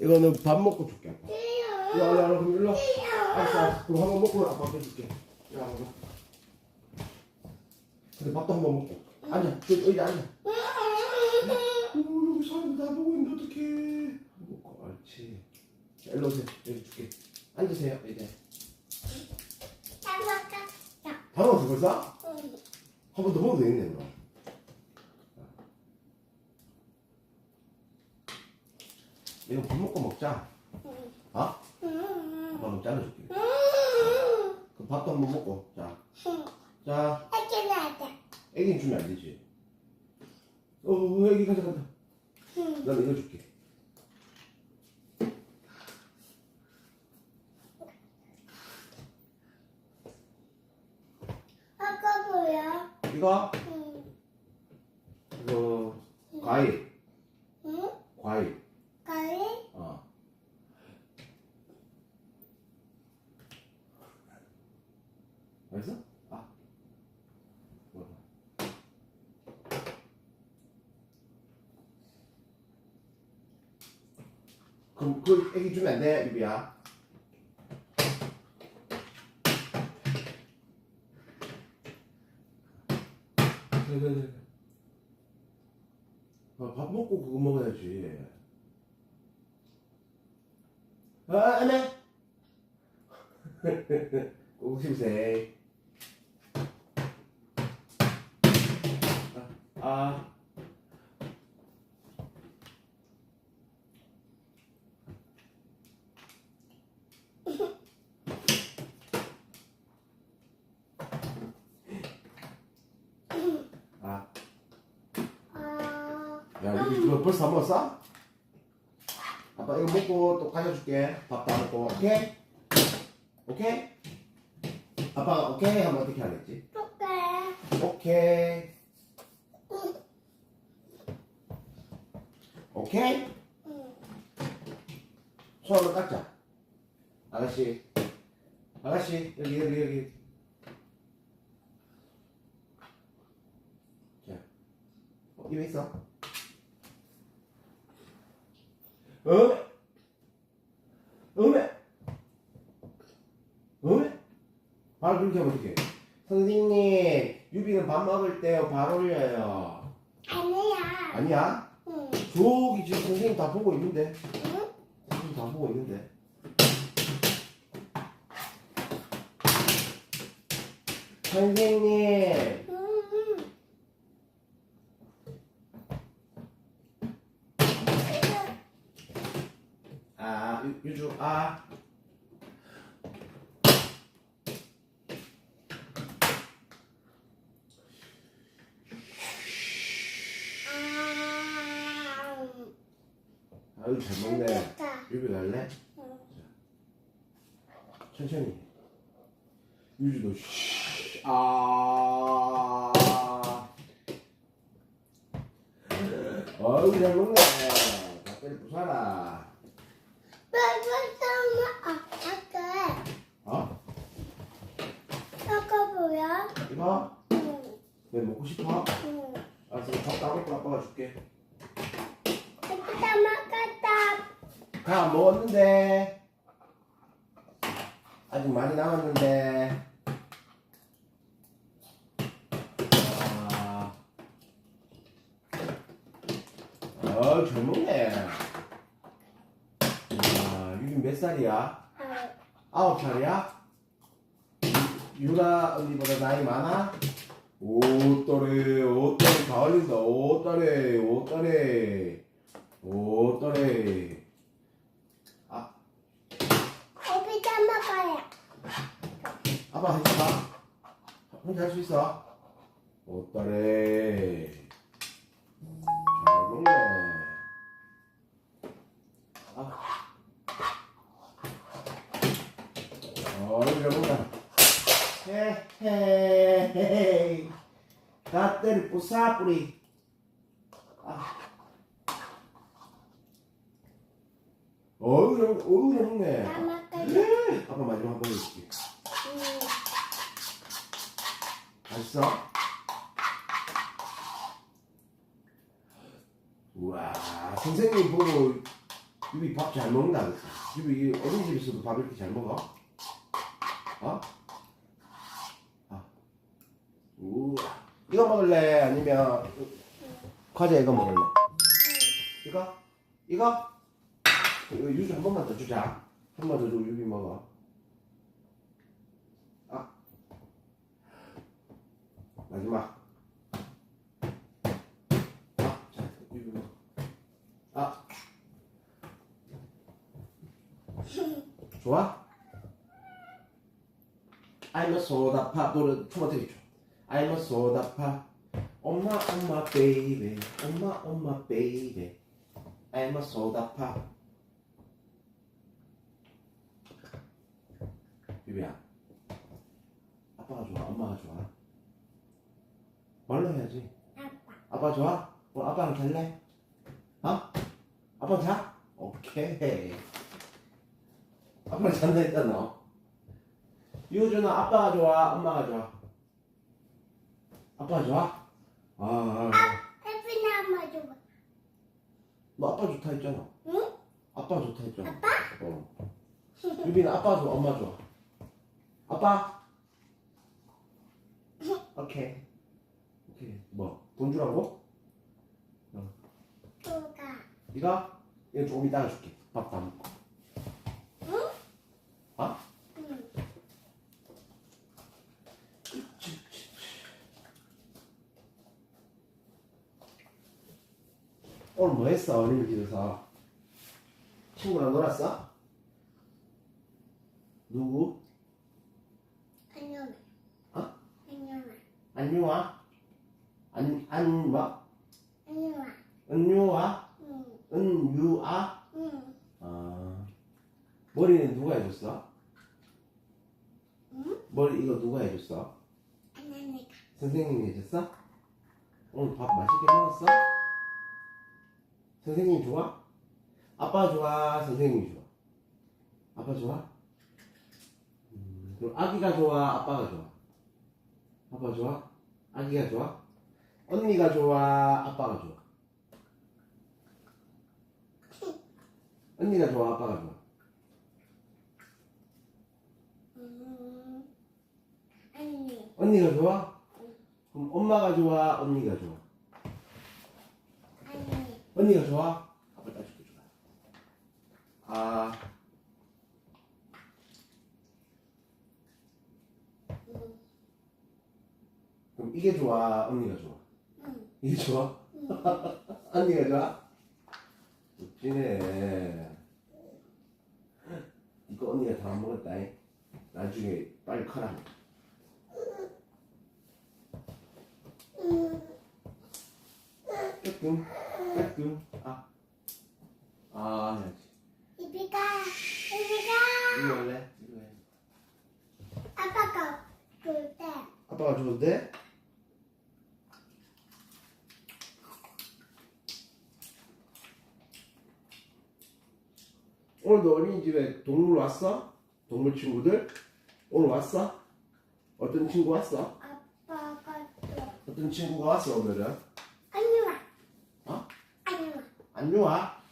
이거는 밥 먹고 줄게. 아빠 일로 와, 그럼 일로 와. 알았어 알았어. 그럼 한번 먹고 아빠 빼줄게. 와 먹어 근데 밥도 한번 먹고. 앉아. 저기 의자 앉아. 오, 여기 사람 다 보고 있는데 어떡해. 먹고 옳지. 자, 일로 오세요. 여기 줄게. 앉으세요 이제 다 먹었어 벌써? 한번 더 먹어도 되겠네 그럼 이거 밥 먹고 먹자 어? 아빠 좀 잘라줄게 그 밥도 한번 먹고 자 자, 애기는 주면 안 되지. 어, 애기 가져간다. 난 이거 줄게. 아까 뭐야? 이거, 응? 이거, 과일. 응? 과일. 가위? 어. 맛있어? 아. 먹어봐. 그럼 그 애기 주면 안 돼, 유비야. 그래, 그래, 그래. 아, 밥 먹고 그거 먹어야지. 아, 안 해. 아, 아. 아, 아, 야, 이거, 이거 벌써 다 먹었어? 아빠 이거 먹고 또 가져줄게. 밥 다 먹고, 오케이? 오케이? 아빠가 오케이 하면 어떻게 하겠지? 똑같아. 오케이. 오케이? 응. 손 한번 닦자. 아가씨. 아가씨, 여기, 여기, 여기. 자. 어, 입에 있어. 어메! 어메! 어메! 바로 그렇게 하면 어떡해. 선생님, 유비는 밥 먹을 때요, 발 올려요. 아니야. 아니야? 응. 저기 지금 선생님 다 보고 있는데. 응? 선생님 다 보고 있는데. 선생님. 응. 아, 유- 유주, 아. 아. 아유, 잘 먹네. 유비 갈래? 응. 천천히. 유주도, 쉬. 아. 어우, 잘 먹네. 닭다리 부사라. 아. 어? 응. 왜 먹고 싶어? 응. 알았어, 밥 따먹고 아빠가 줄게. 다 먹었는데. 아직 많이 남았는데. 아. 어, 잘 먹네. 아, 몇 살이야? 아, 아홉 살이야? 유- 유라 언니보다 나이 많아? 오또래, 오또래 다 어린다. 오또래, 오또래, 오또래. 어디다 먹어요? 아빠 해봐. 혼자 할 수 있어? 오따래. 잘 먹네. 아. 어이, 잘 먹다. 헤헤헤. 갓들 부사뿌리. 아. 잘 먹- 어이, 잘 먹네. 다. 네. 아빠 마지막 한번 해줄게. 응. 맛있어? 우와, 선생님 보고 유비 밥잘 먹는다 그랬어. 유비 이 어린이집에서도 밥 이렇게 잘 먹어? 어? 아. 우와. 이거 먹을래? 아니면 과자 이거 먹을래? 이거? 이거? 이거 유주 한 번만 더 주자. 한 번 더 주고 유비 먹어. 아. 마지막. 아. 아. 좋아? I'm a soda pop. 노래 줘. I'm a soda pop. 엄마 엄마 베이비. 엄마 엄마 베이비. I'm a soda pop. 유비야. 아빠가 좋아. 엄마가 좋아. 말로 해야지. 아빠. 좋아? 그럼 아빠랑 잘래? 어? 아빠 자? 오케이. 아빠랑 잔다 했잖아. 유주는 아빠가 좋아? 엄마가 좋아? 아빠가 좋아? 아, 해피 나마 줘. 너 아빠 좋다 했잖아. 응? 아빠 좋다 했잖아. 아빠? 어. 유빈은 아빠 좋아? 엄마 좋아? 아빠? 오케이. 오케이. 뭐? 돈 주라고? 또가. 이거? 이거 조금 이따가 줄게. 밥다 먹고. 응? 어? 응. 오늘 뭐 했어? 어린이 집에서? 친구랑 놀았어? 누구? 안녕. 어? 안녕. 안유아? 안, 안, 뭐? 안녕. 은유아? 응. 은유아? 응. 아. 머리는 누가 해줬어? 응? 머리 이거 누가 해줬어? 안녕. 선생님이 해줬어? 오늘 밥 맛있게 먹었어? 선생님 좋아? 아빠 좋아? 선생님이 좋아? 아빠 좋아? 음, 그럼 아기가 좋아? 아빠가 좋아? 아빠 좋아? 아기가 좋아? 언니가 좋아? 아빠가 좋아? 언니가 좋아? 아빠가 좋아? 음. 언니가 좋아? 그럼 엄마가 좋아? 언니가 좋아? 언니가 좋아? 아빠 따줄게 좋아. 아, 응. 그럼 이게 좋아? 언니가 좋아? 응. 이게 좋아? 언니가 좋아? 웃기네. 이거 언니가 다 안 먹었다. 나중에 빨리 커라. 응. 조금, 조금. 아, 아, 해야지. 이비가. 이비가. 이거 할래? 이거 해. 아빠가 줄 때. 아빠가 좋은데? 오늘도 어린이집에 동물 왔어? 동물 친구들? 오늘 왔어? 어떤 친구 왔어? 아빠가 줘. 어떤 친구가 왔어 오늘은? 안녕. 어? 안녕. 안 좋아?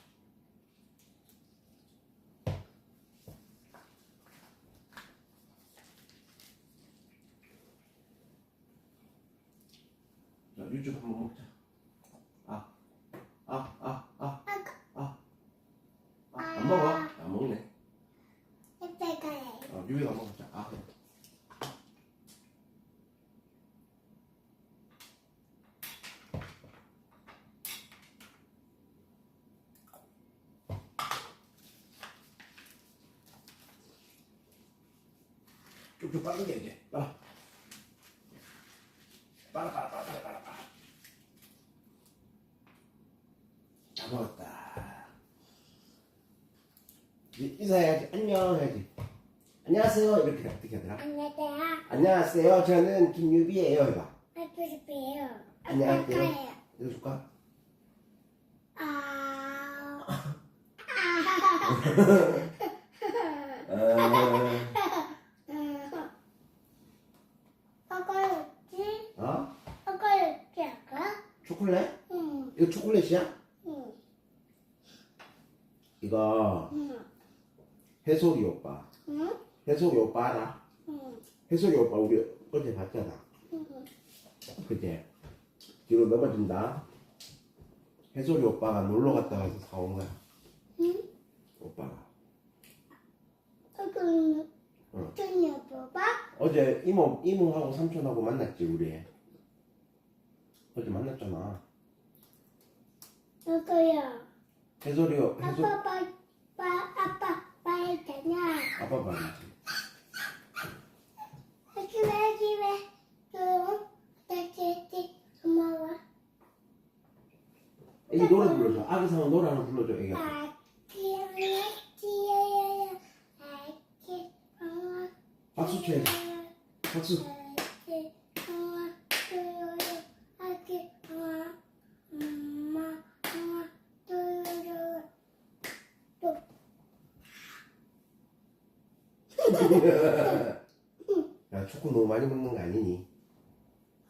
자, 유주 한번 먹자. 아, 아, 아, 아, 아까. 아, 안 먹어? 안 먹네. 이때가 해. 어, 유비가 먹자. 아, 그래. 쭉쭉 빠르게 이제 빨아 빨아 빨아 빨아 빨아 빨아 빨아 다 먹었다 이제 인사해야지 안녕 해야지 안녕하세요 이렇게 어떻게 하더라 안녕하세요. 안녕하세요 저는 김유비예요 해봐 아프리피예요. 안녕하세요. 아빠가요. 이거 줄까? 아. 어, 아까였지? 어? 아까였지 아까? 초콜릿? 초콜릿이야? 응. 이거 응. 해석이 오빠. 응? 해석이 오빠 알아? 응. 해석이 오빠 우리 어제 봤잖아. 응. 그제 뒤로 넘어진다. 해석이 오빠가 놀러 갔다 와서 사온 거야. 응? 오빠가. 응. 응. 좀 여봐봐. 어제 이모 이모하고 삼촌하고 만났지 우리. 어제 만났잖아. 이거야. 해설이 해설 아빠 봐, 봐, 아빠. 아빠 말이지. 여기 왜, 여기 왜? 응? 다시, 다시, 고마워. 애기 노래 불러줘. 아기상어 노래 하나 불러줘 애기가. 아기, 아기, 야야야. 아기, 어, 박수 쳐야지. 박수. 아기, 어, 뚜루루. 아기, 어, 엄마, 어, 뚜루루. 야 초코 너무 많이 먹는 거 아니니?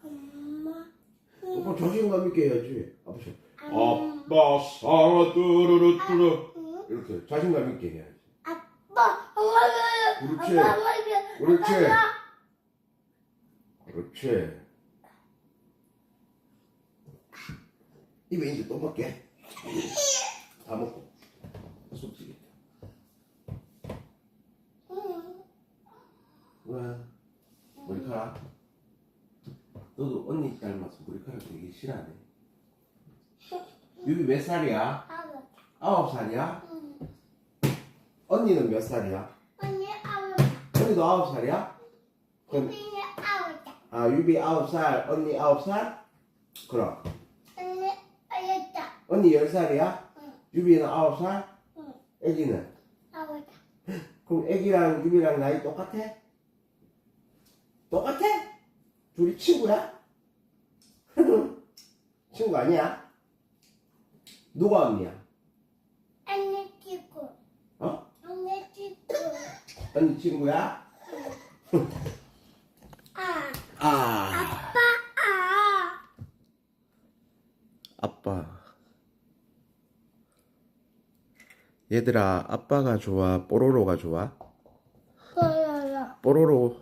엄마. 오빠 자신감 있게 해야지. 아빠. 엄마. 아빠 상어 뚜루루 뚜루 응? 이렇게 자신감 있게 해야지. 아빠, 엄마, 그렇지. 엄마, 엄마, 그렇지. 엄마. 그렇지. 입에 이제 또 먹게. 다 먹고. 솔직히. 응. 왜? 머리카락? 너도 언니 닮아서 머리카락 되게 싫어하네. 유비 몇 살이야? 아빠. 아홉 살이야? 응. 언니는 몇 살이야? 언니 아빠. 언니도 아홉 살이야? 그럼 언니 아빠. 아 유비 아홉 살, 언니 아홉 살? 그럼 언니 어렸다. 언니 열 살이야? 응. 유비는 아홉 살? 응. 애기는? 아빠. 그럼 애기랑 유비랑 나이 똑같아? 똑같아? 둘이 친구야? 친구 아니야? 누가 언니야? 언니 친구. 어? 언니 친구. 언니 친구야? 아. 아 아빠. 아. 아빠 얘들아 아빠가 좋아 뽀로로가 좋아? 그래요. 뽀로로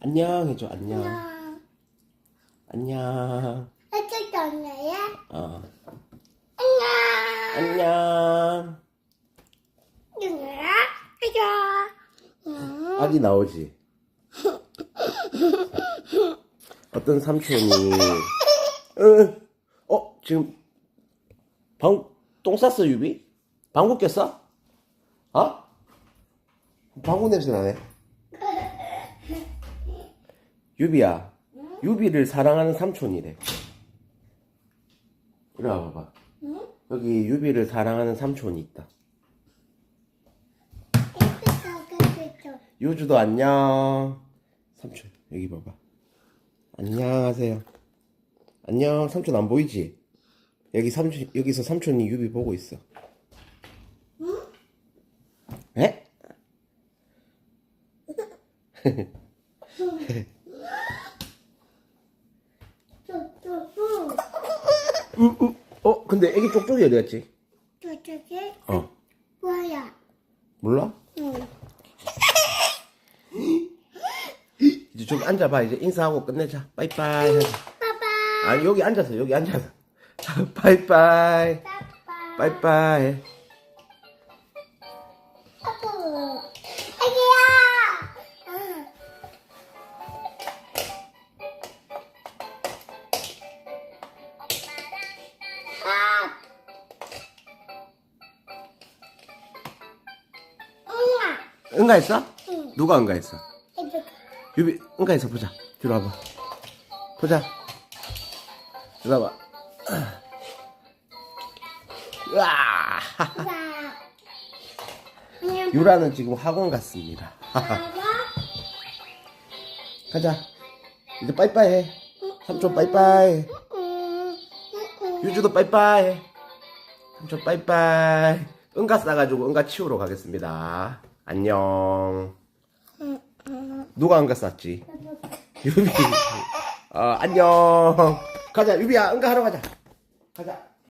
안녕 해줘 안녕 안녕. 안녕 어떻게 언니야? 어 안녕. 안녕 누구야? 응. 아기 나오지 어떤 삼촌이 응. 어 지금 방 똥 쌌어 유비 방구 꼈어 어 방구 냄새 나네 유비야 유비를 사랑하는 삼촌이래 이리 와봐봐 응? 여기 유비를 사랑하는 삼촌이 있다 유주도 안녕. 삼촌 여기 봐봐. 안녕하세요. 안녕. 삼촌 안 보이지? 여기 삼촌 여기서 삼촌이 유비 보고 있어. 에? 뚜뚜뚜. 음, 음. 어 근데 애기 쪽쪽이 어디 갔지? 저쪽에 어 뭐야? 몰라? 응. 이제 저기 앉아봐. 이제 인사하고 끝내자. 빠이빠이. 하자. 빠빠. 아 여기 앉아서 여기 앉아서. 빠이빠이. 빠빠. 빠이빠이. 응가했어? 응. 누가 응가했어? 유비 응가해서 보자 뒤로 와봐 보자 뒤로 와봐 으아 자. 유라는 지금 학원 갔습니다. 가자. 이제 빠이빠이 해. 삼촌 빠이빠이. 유주도 빠이빠이. 삼촌 빠이빠이. 응가 싸가지고 응가 치우러 가겠습니다. 안녕. 음, 음. 누가 응가 쌌지? 유비. 어, 안녕. 가자, 유비야, 응가 하러 가자. 가자.